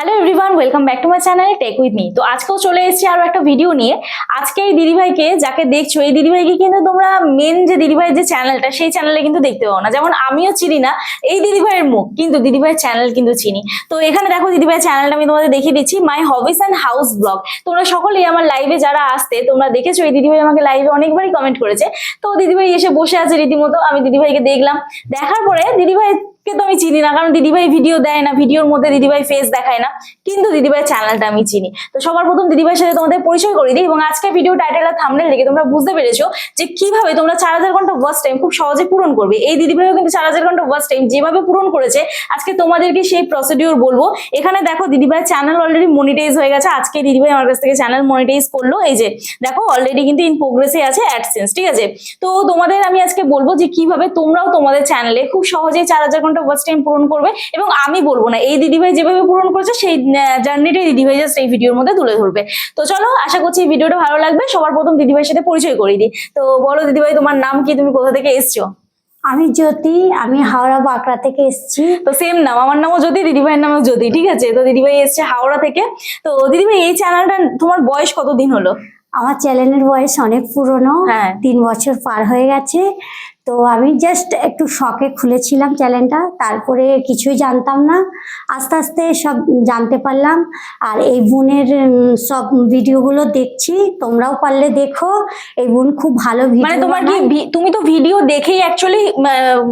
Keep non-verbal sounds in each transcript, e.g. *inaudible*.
Hello everyone welcome back to my channel tech with me তো আজকেও চলে এসেছি আরও একটা ভিডিও নিয়ে। আজকে এই দিদিভাইকে যাকে দেখছ, এই দিদিভাইকে কিন্তু তোমরা মেন যে দিদিভাইয়ের যে চ্যানেলটা সেই চ্যানেলে কিন্তু দেখতে পাও না। যেমন আমিও চিনি না, এই দিদিভাইয়ের মুখ, কিন্তু দিদিভাইয়ের চ্যানেল কিন্তু চিনি। তো এখানে দেখো দিদিভাইয়ের চ্যানেলটা আমি তোমাদের দেখিয়ে দিচ্ছি my hobbies and house vlog তোমরা সকলেই আমার লাইভে যারা আসতে, তোমরা দেখেছ এই দিদিভাই আমাকে লাইভে অনেকবারই কমেন্ট করেছে। তো দিদিভাই এসে বসে আছে রীতিমতো, আমি দিদিভাইকে দেখলাম। দেখার পরে দিদিভাই কে তো আমি চিনি না, কারণ দিদিভাই ভিডিও দেয় না ভিডিওর মধ্যে দিদিভাই ফেস দেখায় না, কিন্তু দিদিভাই চ্যানেলটা আমি চিনি। তো সবার প্রথম দিদিভাইয়ের সাথে তোমাদের পরিচয় করে দিই, এবং আজকে ভিডিও টাইটেল আর থামনেল দেখে তোমরা বুঝতে পেরেছ যে কীভাবে তোমরা চার হাজার ঘণ্টা ওয়াচ টাইম খুব সহজে পূরণ করবে। এই দিদিভাইও কিন্তু চার হাজার ঘণ্টা ওয়াচ টাইম যেভাবে পূরণ করেছে, আজকে তোমাদেরকে সেই প্রসিডিওর বলব। এখানে দেখো দিদিভাই চ্যানেল অলরেডি মনিটাইজ হয়ে গেছে, আজকে দিদিভাই আমার কাছ থেকে চ্যানেল মনিটাইজ করল। এই যে, দেখো অলরেডি কিন্তু ইন প্রোগ্রেসে আছে অ্যাডসেন্স ঠিক আছে? তো তোমাদের আমি আজকে বলব যে কীভাবে তোমরাও তোমাদের চ্যানেলে খুব সহজেই চার হাজার ঘণ্টা ওয়াচ টাইম পূরণ করবে এবং আমি বলব না এই দিদিভাই যেভাবে পূরণ করেছে সেই জার্নিটাই দিদিভাই জাস্ট এই ভিডিওর মধ্যে তুলে ধরবে। তো চলো আশা করছি এই ভিডিওটা ভালো লাগবে। সবার প্রথম দিদিভাইয়ের সাথে পরিচয় করিয়ে দিই। তো বলো দিদিভাই তোমার নাম কি? তুমি কোথা থেকে এসছো? আমি জ্যোতি আমি হাওড়া বাঁকড়া থেকে এসেছি। তো সেম নাম আমার নামও জ্যোতি দিদিভাইয়ের নামও জ্যোতি ঠিক আছে? তো দিদিভাই এসছে হাওড়া থেকে। তো দিদিভাই এই চ্যানেলটা তোমার বয়স কতদিন হলো? আমার চ্যানেলের বয়স অনেক পুরনো। হ্যাঁ। তিন বছর পার হয়ে গেছে। তো আমি জাস্ট একটু শখে খুলেছিলাম চ্যানেলটা তারপরে কিছুই জানতাম না। আস্তে আস্তে সব জানতে পারলাম। আর এই বোনের সব ভিডিওগুলো দেখছি তোমরাও পারলে দেখো। এই বোন খুব ভালো মানে তোমার কি তুমি তো ভিডিও দেখেই অ্যাকচুয়ালি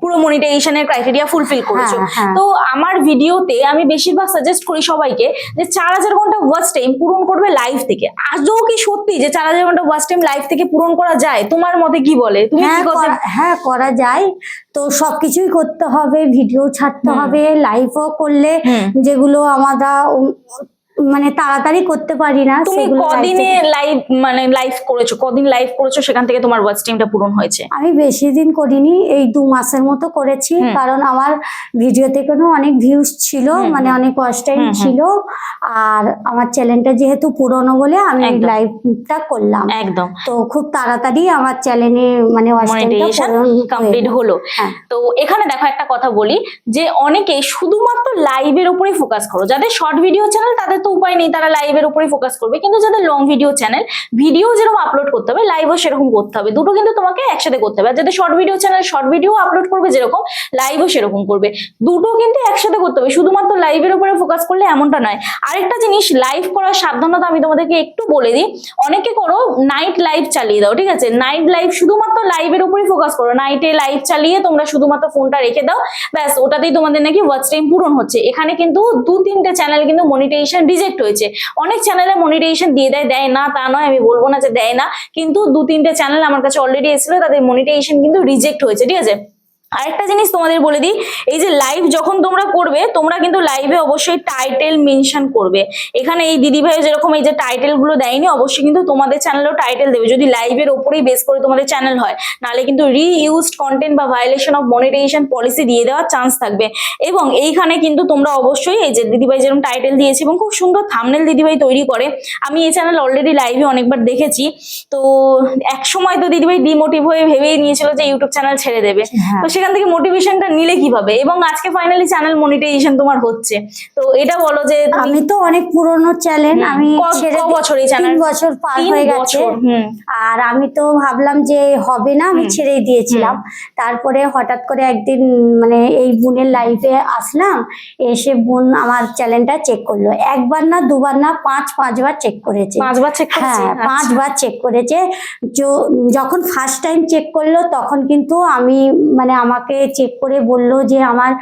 পুরো মনিটাইজেশনের ক্রাইটেরিয়া ফুলফিল করেছ। হ্যাঁ, হ্যাঁ। তো আমার ভিডিওতে আমি বেশিরভাগ সাজেস্ট করি সবাইকে যে চার হাজার ঘণ্টা ওয়াচ টাইম পূরণ করবে লাইভ থেকে। আজও কি সত্যি যে চার হাজার ঘণ্টা ওয়াচ টাইম লাইভ থেকে পূরণ করা যায়? তোমার মতে কি বলে? তুমি হ্যাঁ করা- করা যায় তো সবকিছুই করতে হবে ভিডিও ছাড়তে। হবে লাইভও করলে যেগুলো আমরা মানে তাড়াতাড়ি করতে পারি না তুমি কদিনে লাইভ মানে লাইভ করেছ? কদিন লাইভ করেছ? সেখান থেকে তোমার ওয়াচ টাইমটা পূরণ হয়েছে? আমি বেশি দিন করিনি এই দু মাসের মতো করেছি। কারণ আমার ভিডিওতে কোনো অনেক ভিউজ ছিল মানে অনেক ওয়াচ টাইম। ছিল। আর আমার চ্যানেলটা যেহেতু পুরনো বলে আমি। লাইভটা করলাম। একদম। তো খুব তাড়াতাড়ি আমার চ্যানেলে মানে ওয়াচ মনিটাইজেশন কমপ্লিট হলো। হ্যাঁ। তো এখানে দেখো একটা কথা বলি যে অনেকে শুধুমাত্র লাইভের উপরেই ফোকাস করো। যাদের শর্ট ভিডিও চ্যানেল তাদের তো উপায় নেই, তারা লাইভের উপরে ফোকাস করবে। কিন্তু যাদের লং ভিডিও চ্যানেল ভিডিও যেরকম আপলোড করতে হবে লাইভও সেরকম করতে হবে। দুটো কিন্তু তোমাকে একসাথে করতে হবে। আর যাদের short video channel short video upload করবে যেরকম লাইভও সেরকম করবে। দুটো কিন্তু একসাথে করতে হবে। শুধুমাত্র লাইভের উপরে ফোকাস করলে এমনটা নয়। আরেকটা জিনিস লাইভ করার সাবধানতা আমি তোমাদেরকে একটু বলে দিই। অনেকে করো নাইট লাইভ চালিয়ে দাও, ঠিক আছে? নাইট লাইভ শুধুমাত্র লাইভের উপরই ফোকাস করো। নাইটে লাইভ চালিয়ে তোমরা শুধুমাত্র ফোনটা রেখে দাও। ব্যাস, ওটাতেই তোমাদের নাকি ওয়াচ টাইম পূরণ হচ্ছে। এখানে কিন্তু দু তিনটে চ্যানেল কিন্তু মনিটাইজেশন রিজেক্ট হয়েছে। অনেক চ্যানেলে মনিটাইজেশন দিয়ে দেয় দেয় না, তা নয়, আমি বলব না যে দেয় না, কিন্তু দু তিনটে চ্যানেল আমার কাছে অলরেডি এসেছিল, তাদের মনিটাইজেশন কিন্তু রিজেক্ট হয়েছে, ঠিক আছে? আরেকটা জিনিস তোমাদের বলে দিই এই যে লাইভ যখন তোমরা করবে তোমরা কিন্তু লাইভে অবশ্যই টাইটেল মেনশন করবে। এখানে এই দিদি ভাই যেরকম এই যে টাইটেলগুলো দেয়নি অবশ্যই কিন্তু তোমাদের চ্যানেলেও টাইটেল দেবে। যদি লাইভের ওপরেই বেস করে তোমাদের চ্যানেল হয় নাহলে কিন্তু রিইউজড কন্টেন্ট বা ভায়োলেশন অফ মনিটাইজেশন পলিসি দিয়ে দেওয়ার চান্স থাকবে। এবং এইখানে কিন্তু তোমরা অবশ্যই এই যে দিদিভাই যেরকম টাইটেল দিয়েছে এবং খুব সুন্দর থামনেল দিদিভাই তৈরি করে। আমি এই চ্যানেল অলরেডি লাইভে অনেকবার দেখেছি। তো এক সময় তো দিদিভাই ডিমোটিভ হয়ে ভেবেই নিয়েছিল যে ইউটিউব চ্যানেল ছেড়ে দেবে। হ্যাঁ। তো সেখান থেকে মোটিভেশনটা নিলে কীভাবে? এবং আজকে ফাইনালি চ্যানেল মনিটাইজেশন তোমার হচ্ছে। তো এটা বলো যে আমি তো অনেক পুরনো চ্যানেল আমি ছেড়ে বছর এই চ্যানেল? বছর পার হয়ে গেছে। আর আমি তো ভাবলাম যে হবে না আমি। ছেড়েই দিয়েছিলাম। তারপরে হঠাৎ করে একদিন মানে এই বোনের লাইফে আসলাম এসে বোন আমার চ্যানেলটা চেক করল। একবার না দুবার না পাঁচ পাঁচবার চেক করেছে। পাঁচবার চেক করছি? হ্যাঁ আচ্ছা। পাঁচবার চেক করেছে। যখন ফার্স্ট টাইম চেক করল তখন কিন্তু আমি মানে আমাকে চেক করে বলল যে আমার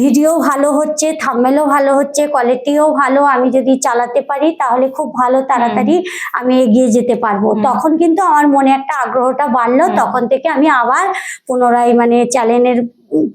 ভিডিও ভালো হচ্ছে থামেলও ভালো হচ্ছে কোয়ালিটিও ভালো আমি যদি চালাতে পারি তাহলে খুব ভালো তাড়াতাড়ি আমি এগিয়ে যেতে পারব। তখন কিন্তু আমার মনে একটা আগ্রহটা বাড়লো তখন থেকে আমি আবার পুনরায় মানে চ্যানেলের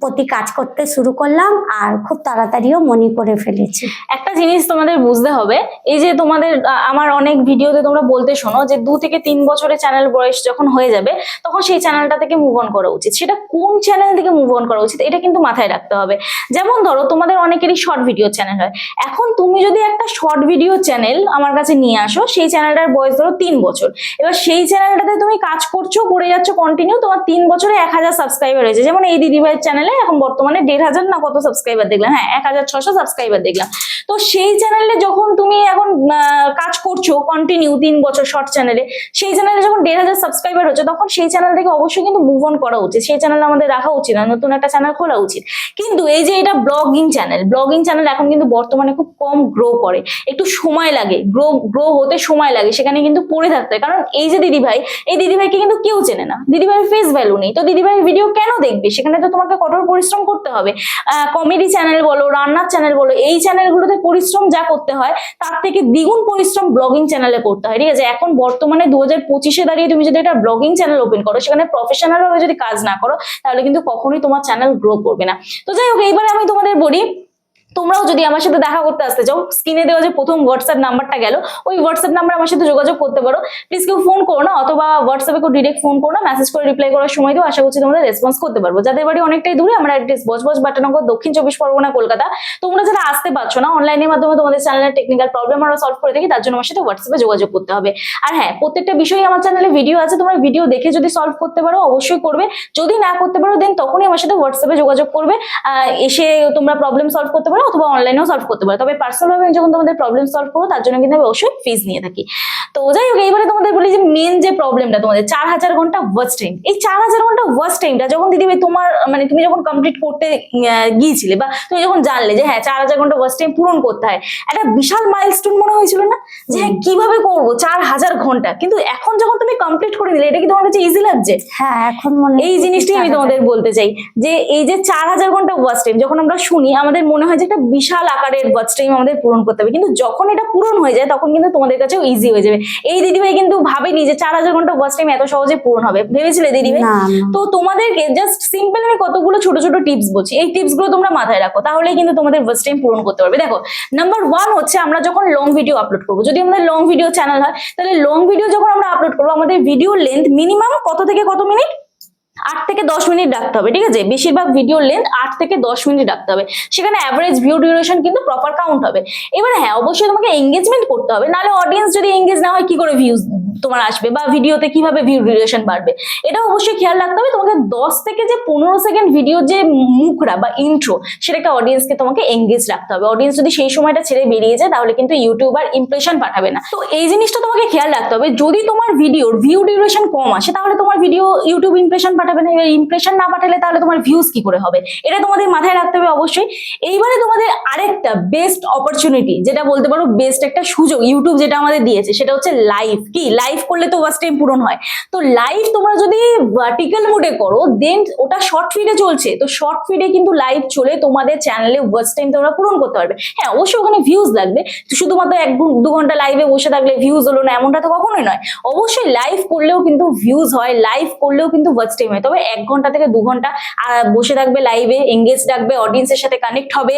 প্রতি কাজ করতে শুরু করলাম আর খুব তাড়াতাড়িও মনি করে ফেলেছি। একটা জিনিস তোমাদের বুঝতে হবে, এই যে তোমাদের আমার অনেক ভিডিওতে তোমরা বলতে শোনো যে দু থেকে তিন বছরের চ্যানেল বয়স যখন হয়ে যাবে, তখন সেই চ্যানেলটা থেকে মুভ অন করা উচিত। সেটা কোন চ্যানেল থেকে মুভ অন করা উচিত, এটা কিন্তু মাথায় রাখতে হবে। যেমন ধরো, তোমাদের অনেকেরই শর্ট ভিডিও চ্যানেল হয়। এখন তুমি যদি একটা শর্ট ভিডিও চ্যানেল আমার কাছে নিয়ে আসো, সেই চ্যানেলটার বয়স ধরো তিন বছর। এবার সেই চ্যানেলটাতে তুমি কাজ করছ, করে যাচ্ছ কন্টিনিউ তোমার তিন বছরে এক হাজার সাবস্ক্রাইবার হয়েছে। যেমন এই দিদিভাইয়ের চ্যানেলে এখন বর্তমানে দেড় হাজার না কত সাবস্ক্রাইবার দেখলাম। হ্যাঁ এক হাজার ছশো সাবস্ক্রাইবার দেখলাম। তো সেই চ্যানেলে যখন তুমি এখন কাজ করছ কন্টিনিউ তিন বছর শর্ট চ্যানেলে সেই চ্যানেলে যখন দেড় হাজার সাবস্ক্রাইবার হচ্ছে, তখন সেই চ্যানেল থেকে অবশ্যই কিন্তু মুভ অন করা উচিত। সেই চ্যানেল আমাদের রাখা উচিত না, নতুন একটা চ্যানেল খোলা উচিত। কিন্তু এই যে এটা ব্লগিং চ্যানেল ব্লগিং চ্যানেল এখন কিন্তু বর্তমানে খুব কম গ্রো করে। একটু সময় লাগে গ্রো গ্রো হতে সময় লাগে, সেখানে কিন্তু পড়ে থাকতে হয়। কারণ এই যে দিদিভাই, এই দিদিভাইকে কিন্তু কেউ চেনে না। দিদিভাইয়ের ফেস ভ্যালু নেই। তো দিদিভাইয়ের ভিডিও কেন দেখবে? সেখানে তো তোমাকে কঠোর পরিশ্রম করতে হবে। কমেডি চ্যানেল বলো, রান্নার চ্যানেল বলো, এই চ্যানেলগুলোতে পরিশ্রম যা করতে হয়, তার থেকে দ্বিগুণ পরিশ্রম ব্লগিং চ্যানেলে করতে হয়, ঠিক আছে? এখন বর্তমানে দু হাজার পঁচিশে দাঁড়িয়ে তুমি যদি একটা ব্লগিং চ্যানেল ওপেন করো, সেখানে প্রফেশনালভাবে যদি কাজ না করো, তাহলে কিন্তু কখনোই তোমার চ্যানেল গ্রো করবে না। তো যাই হোক, এইবারে আমি তোমাদের বলি তোমরাও যদি আমার সাথে দেখা করতে আসতে চাও স্ক্রিনে দেওয়া যে প্রথম হোয়াটসঅ্যাপ নাম্বারটা গেল, ওই হোয়াটসঅ্যাপ নাম্বার আমার সাথে যোগাযোগ করতে পারো। প্লিজ কেউ ফোন করো না, অথবা হোয়াটসঅ্যাপে কেউ ডিরেক্ট ফোন করো না মেসেজ করে রিপ্লাই করার সময় দিও, আশা করছি তোমাদের রেসপন্স করতে পারব। যাদের বাড়ি অনেকটাই দূরে, আমার অ্যাড্রেস বজবজ, বাটানগর, দক্ষিণ চব্বিশ পরগনা, কলকাতা, তোমরা যারা আসতে পারছ না অনলাইনের মাধ্যমে তোমাদের চ্যানেলের টেকনিক্যাল প্রবলেম আমরা সলভ করে থাকি, তার জন্য আমার সাথে হোয়াটসঅ্যাপে যোগাযোগ করতে হবে। আর হ্যাঁ প্রত্যেকটা বিষয়ে আমার চ্যানেলে ভিডিও আছে, তোমরা ভিডিও দেখে যদি সলভ করতে পারো, অবশ্যই করবে। যদি না করতে পারো দেন তখনই আমার সাথে হোয়াটসঅ্যাপে যোগাযোগ করবে। এসে তোমরা প্রবলেম সলভ করতে পারো। অথবা অনলাইনেও সলভ করতে পারো। তবে পার্সোনাল ভাবে আমি যখন তোমাদের প্রবলেম সলভ করব তার জন্য কিন্তু আমি অবশ্যই ফিজ নিয়ে থাকি। তো যাই হোক এইবারে তোমাদের বলি যে মেন যে প্রবলেমটা তোমাদের চার হাজার ঘণ্টা ওয়াচ টাইম এই চার হাজার ঘণ্টা ওয়াচ টাইমটা যখন দিদি ভাই তোমার মানে তুমি যখন কমপ্লিট করতে গিয়েছিলে বা তুমি যখন জানলে যে হ্যাঁ চার হাজার ঘণ্টা ওয়াচ টাইম পূরণ করতে হয় একটা বিশাল মাইলস্টোন মনে হয়েছিল না? যে হ্যাঁ কীভাবে করব চার হাজার ঘণ্টা? কিন্তু এখন যখন তুমি কমপ্লিট করে দিলে এটা কি তোমার কাছে ইজি লাগছে? হ্যাঁ এখন মনে এই জিনিসটাই আমি তোমাদের বলতে চাই যে এই যে চার হাজার ঘণ্টা ওয়াচ টাইম যখন আমরা শুনি আমাদের মনে হয় যে একটা বিশাল আকারের ওয়াচ টাইম আমাদের পূরণ করতে হবে। কিন্তু যখন এটা পূরণ হয়ে যায় তখন কিন্তু তোমাদের কাছেও ইজি হয়ে যাবে। এই দিদিভাই কিন্তু ভাবেনি যে চার হাজার ঘণ্টা ওয়াচ টাইম এত সহজে পূরণ হবে। ভেবেছিলে দিদিভাই? তো তোমাদেরকে জাস্ট সিম্পল আমি কতগুলো ছোট ছোট টিপস বলছি। এই টিপসগুলো তোমরা মাথায় রাখো তাহলেই কিন্তু তোমাদের ওয়াচ টাইম পূরণ করতে পারবে। দেখো নাম্বার ওয়ান হচ্ছে আমরা যখন লং ভিডিও আপলোড করব যদি আমাদের লং ভিডিও চ্যানেল হয় তাহলে লং ভিডিও যখন আমরা আপলোড করব আমাদের ভিডিও লেন্থ মিনিমাম কত থেকে কত মিনিট আট থেকে দশ মিনিট রাখতে হবে, ঠিক আছে? বেশিরভাগ ভিডিও লেন্থ আট থেকে দশ মিনিট রাখতে হবে। সেখানে অ্যাভারেজ ভিউ ডিউরেশন কিন্তু প্রপার কাউন্ট হবে। এবার হ্যাঁ অবশ্যই তোমাকে এঙ্গেজমেন্ট করতে হবে। নাহলে অডিয়েন্স যদি এঙ্গেজ না হয়, কি করে ভিউজ তোমার আসবে বা ভিডিওতে কীভাবে ভিউ ডিউরেশন বাড়বে এটা অবশ্যই খেয়াল রাখতে হবে। তোমাকে দশ থেকে যে পনেরো সেকেন্ড ভিডিও যে মুখরা বা ইন্ট্রো সেটাকে অডিয়েন্সকে তোমাকে এঙ্গেজ রাখতে হবে। অডিয়েন্স যদি সেই সময়টা ছেড়ে বেরিয়ে যায়, তাহলে কিন্তু ইউটিউবার ইমপ্রেশন পাঠাবে না। তো এই জিনিসটা তোমাকে খেয়াল রাখতে হবে। যদি তোমার ভিডিওর ভিউ ডিউরেশন কম আসে, তাহলে তোমার ভিডিও ইউটিউব ইমপ্রেশন পাঠাবে না। এবার ইমপ্রেশন না পাঠালে তাহলে তোমার ভিউজ কি করে হবে? এটা তোমাদের মাথায় রাখতে হবে অবশ্যই। এইবারে তোমাদের আরেকটা বেস্ট অপরচুনিটি যেটা বলতে পারো বেস্ট একটা সুযোগ ইউটিউব যেটা আমাদের দিয়েছে, সেটা হচ্ছে লাইভ কি? লাইভ করলে তো ওয়াচ টাইম পূরণ হয়। তো লাইভ তোমরা যদি ভার্টিক্যাল মোডে করো দেন ওটা শর্ট ফিডে চলছে। তো শর্ট ফিডে কিন্তু লাইভ চলে তোমাদের চ্যানেলে ওয়াচ টাইম তোমরা পূরণ করতে পারবে। হ্যাঁ অবশ্যই ওখানে ভিউজ লাগবে। শুধুমাত্র এক দু ঘণ্টা লাইভে বসে থাকলে ভিউজ হলো না এমনটা তো কখনোই নয়। অবশ্যই লাইভ করলেও কিন্তু ভিউজ হয় লাইভ করলেও কিন্তু ওয়াচ টাইম হয়। তবে এক ঘণ্টা থেকে দু ঘণ্টা বসে থাকবে লাইভে এঙ্গেজ রাখবে অডিয়েন্সের সাথে কানেক্ট হবে।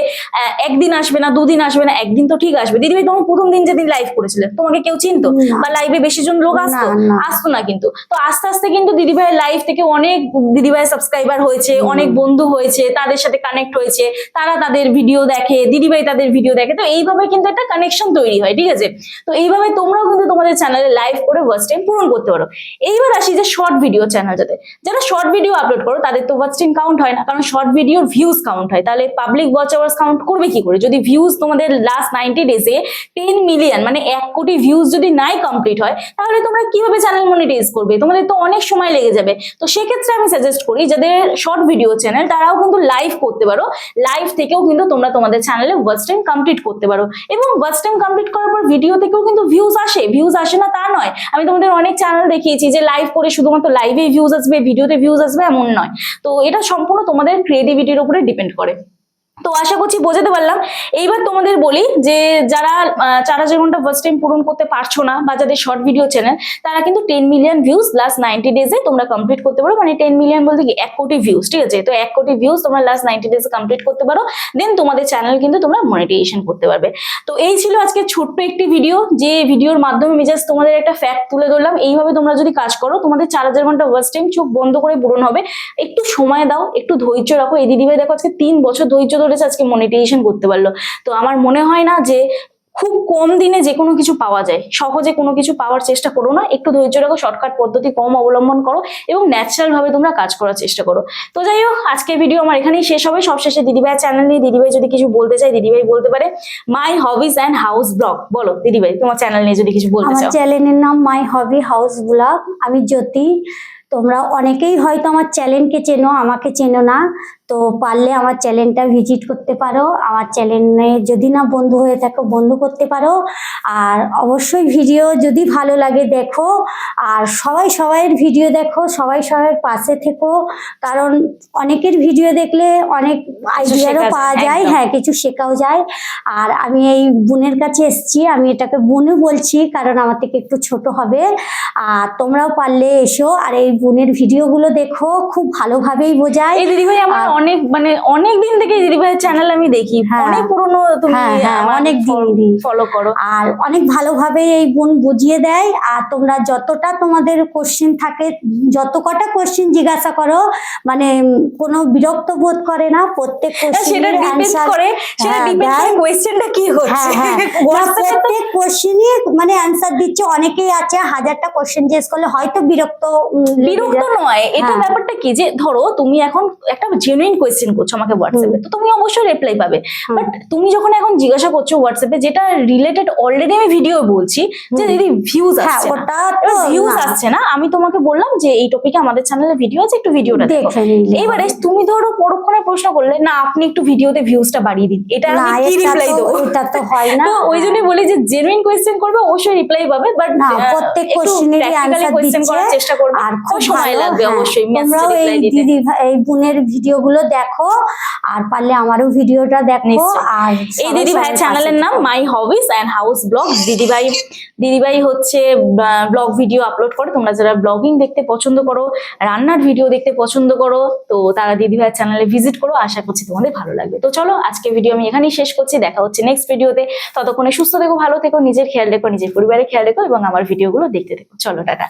একদিন আসবে না দুদিন আসবে না একদিন তো ঠিক আসবে। দিদিভাই তোমার প্রথম দিন যেদিন লাইভ করেছিলে তোমাকে কেউ চিনতো। বা লাইভে বেশি জন লোক আসতো। আসতো না কিন্তু। তো আস্তে আস্তে কিন্তু দিদিভাইয়ের লাইভ থেকে অনেক দিদিভাইয়ের সাবস্ক্রাইবার হয়েছে অনেক বন্ধু হয়েছে তাদের সাথে কানেক্ট হয়েছে তারা তাদের ভিডিও দেখে দিদিভাই তাদের ভিডিও দেখে। তো এইভাবে কিন্তু একটা কানেকশন তৈরি হয় ঠিক আছে? তো এইভাবে তোমরাও কিন্তু তোমাদের চ্যানেলে লাইভ করে ওয়াচ টাইম পূরণ করতে পারো। এইবার আসি যে শর্ট ভিডিও চ্যানেল যাতে যারা শর্ট ভিডিও আপলোড করো তাদের তো ওয়াচ টাইম কাউন্ট হয় না কারণ শর্ট ভিডিওর ভিউজ কাউন্ট হয়। তাহলে পাবলিক ওয়াচ আওয়ার্স কাউন্ট করবে কি করে? যদি ভিউজ তোমাদের লাস্ট নাইনটি ডেজে টেন মিলিয়ন মানে এক কোটি ভিউজ যদি নাই কমপ্লিট হয় তাহলে তোমরা কীভাবে চ্যানেল মনিটাইজ করবে? তোমাদের তো অনেক সময় লেগে যাবে। তো সেক্ষেত্রে আমি সাজেস্ট করি, যাদের শর্ট ভিডিও চ্যানেল তারাও কিন্তু লাইভ করতে পারো। লাইভ থেকেও কিন্তু তোমরা তোমাদের চ্যানেলে ওয়াচ টাইম কমপ্লিট করতে পারো। এবং ওয়াচ টাইম কমপ্লিট করার পর ভিডিও থেকেও কিন্তু ভিউজ আসে। ভিউজ আসে না তা নয়। আমি তোমাদের অনেক চ্যানেল দেখিয়েছি যে লাইভ করে শুধুমাত্র লাইভে ভিউজ আসবে ভিডিওতে ভিউজ আসবে এমন নয়। তো এটা সম্পূর্ণ তোমাদের ক্রিয়েটিভিটির উপরে ডিপেন্ড করে। তো আশা করছি বোঝাতে পারলাম। এইবার তোমাদের বলি যে, যারা চার হাজার ঘণ্টা ফার্স্ট টাইম পূরণ করতে পারছ না বা যাদের শর্ট ভিডিও চ্যানেল তারা কিন্তু ten million views last ninety ডেজে তোমরা কমপ্লিট করতে পারো। মানে টেন মিলিয়ন বলতে কি, এক কোটি ভিউজ ঠিক আছে? তো এক কোটি ভিউজ তোমরা লাস্ট নাইনটি ডেজে কমপ্লিট করতে পারো। দেন তোমাদের চ্যানেল কিন্তু তোমরা মনিটাইজেশন করতে পারবে। তো এই ছিল আজকে ছোট্ট একটি ভিডিও যে ভিডিওর মাধ্যমে আমি জাস্ট তোমাদের একটা ফ্যাক্ট তুলে ধরলাম। এইভাবে তোমরা যদি কাজ করো, তোমাদের চার হাজার ঘণ্টা ফার্স্ট টাইম চোখ বন্ধ করে পূরণ হবে। একটু সময় দাও, একটু ধৈর্য রাখো। এই দিদিভাই দেখো আজকে তিন বছর ধৈর্য ধরেছে আজকে মনিটাইজেশন করতে পারল। তো আমার মনে হয় না যে খুব কম দিনে যে কোনো কিছু পাওয়া যায়। সহজে কোনো কিছু পাওয়ার চেষ্টা করো না একটু ধৈর্য রাখো শর্টকাট পদ্ধতি কম অবলম্বন করো এবং ন্যাচারাল ভাবে তোমরা কাজ করার চেষ্টা করো। তো যাই হোক আজকের ভিডিও আমার এখানেই শেষ হবে। সবশেষে দিদিভাইয়ের চ্যানেল নিয়ে দিদিভাই যদি কিছু বলতে চাই দিদিভাই বলতে পারে my hobbies and house vlog বলো দিদিভাই তোমার চ্যানেল নিয়ে যদি কিছু বলতে চাও। চ্যানেলের নাম মাই হবি হাউস ব্লগ আমি জ্যোতি তোমরা অনেকেই হয়তো আমার চ্যানেলকে চেনো আমাকে চেনো না। তো পারলে আমার চ্যানেলটা ভিজিট করতে পারো। আমার চ্যানেলে যদি না বন্ধু হয়ে থাকো বন্ধু করতে পারো। আর অবশ্যই ভিডিও যদি ভালো লাগে দেখো। আর সবাই সবাইয়ের ভিডিও দেখো সবাই সবার পাশে থেকো। কারণ অনেকের ভিডিও দেখলে অনেক আইডিয়ারও পাওয়া যায়, হ্যাঁ কিছু শেখাও যায়। আর আমি এই বোনের কাছে এসেছি আমি এটাকে বোনও বলছি কারণ আমার থেকে একটু ছোট হবে। আর তোমরাও পারলে এসো আর এই বোনের ভিডিওগুলো দেখো খুব ভালোভাবেই বোঝায়। দিদিভাই আমার আর- অনেক মানে অনেক দিন থেকে দিদিভাইয়ের চ্যানেল আমি দেখি হ্যাঁ। অনেক পুরনো তুমি হ্যাঁ, হ্যাঁ, অনেক। ফলো করো আর অনেক ভালোভাবে এই বোন বুঝিয়ে দেয় আর তোমরা যতটা তোমাদের কোশ্চেন থাকে যত কটা কোশ্চেন জিজ্ঞাসা করো মানে কোনো বিরক্ত বোধ করে না প্রত্যেক সেটা ডিপেন্ড করে সেটা ডিপেন্ড করে দেয়। কোয়েশ্চেনটা কি হচ্ছে *laughs* প্রত্যেক কোশ্চেনই মানে অ্যান্সার দিচ্ছে অনেকেই আছে হাজারটা কোশ্চেন জিজ্ঞেস করলে হয়তো বিরক্ত বিরক্ত নয় এটা। ব্যাপারটা কি যে ধরো তুমি এখন একটা জেনুইন কোয়েশ্চেন করছ আমাকে হোয়াটসঅ্যাপে তো তুমি অবশ্যই রিপ্লাই পাবে। বাট তুমি যখন এখন জিজ্ঞাসা করছ হোয়াটসঅ্যাপে যেটা রিলেটেড অলরেডি আমি ভিডিও বলছি যে। দিদি ভিউজ হ্যাঁ আসছে না। ভিউজ আসছে না। আমি তোমাকে বললাম যে এই টপিকে আমাদের চ্যানেলে ভিডিও আছে একটু ভিডিওটা দেখো। হবে। তুমি ধরো পরক্ষণে প্রশ্ন করলে না আপনি একটু ভিডিওতে ভিউজটা বাড়িয়ে দিন। এটা আমি কি রিপ্লাই দেবো? এটা তো হয় না। তো ওই জন্যই বলি যে জেনুইন কোয়েশ্চেন করবে অবশ্যই রিপ্লাই পাবে বাট না, প্রত্যেক কোয়েশ্চেন দিচ্ছে। করার চেষ্টা করবে। আর খুব সময় লাগবে হ্যাঁ। অবশ্যই মেসেজ রিপ্লাই দিতে। এই বোনের ভিডিওগুলো দেখো আর পারলে আমারও ভিডিওটা দেখো। আর এই সবাই দিদি ভাই চ্যানেলের নাম my hobbies and house vlog দিদিভাই দিদিভাই হচ্ছে ব্লগ ভিডিও আপলোড করে। তোমরা যারা ব্লগিং দেখতে পছন্দ করো রান্নার ভিডিও দেখতে পছন্দ করো তো তারা দিদিভাইয়ের চ্যানেলে ভিজিট করো। আশা করছি তোমাদের ভালো লাগবে। তো চলো আজকে ভিডিও আমি এখানেই শেষ করছি। দেখা হচ্ছে নেক্সট ভিডিওতে ততক্ষণে সুস্থ থেকো ভালো থেকো নিজের খেয়াল রেখো নিজের পরিবারের খেয়াল রেখো এবং আমার ভিডিওগুলো দেখতে থেকো। চলো টাটা।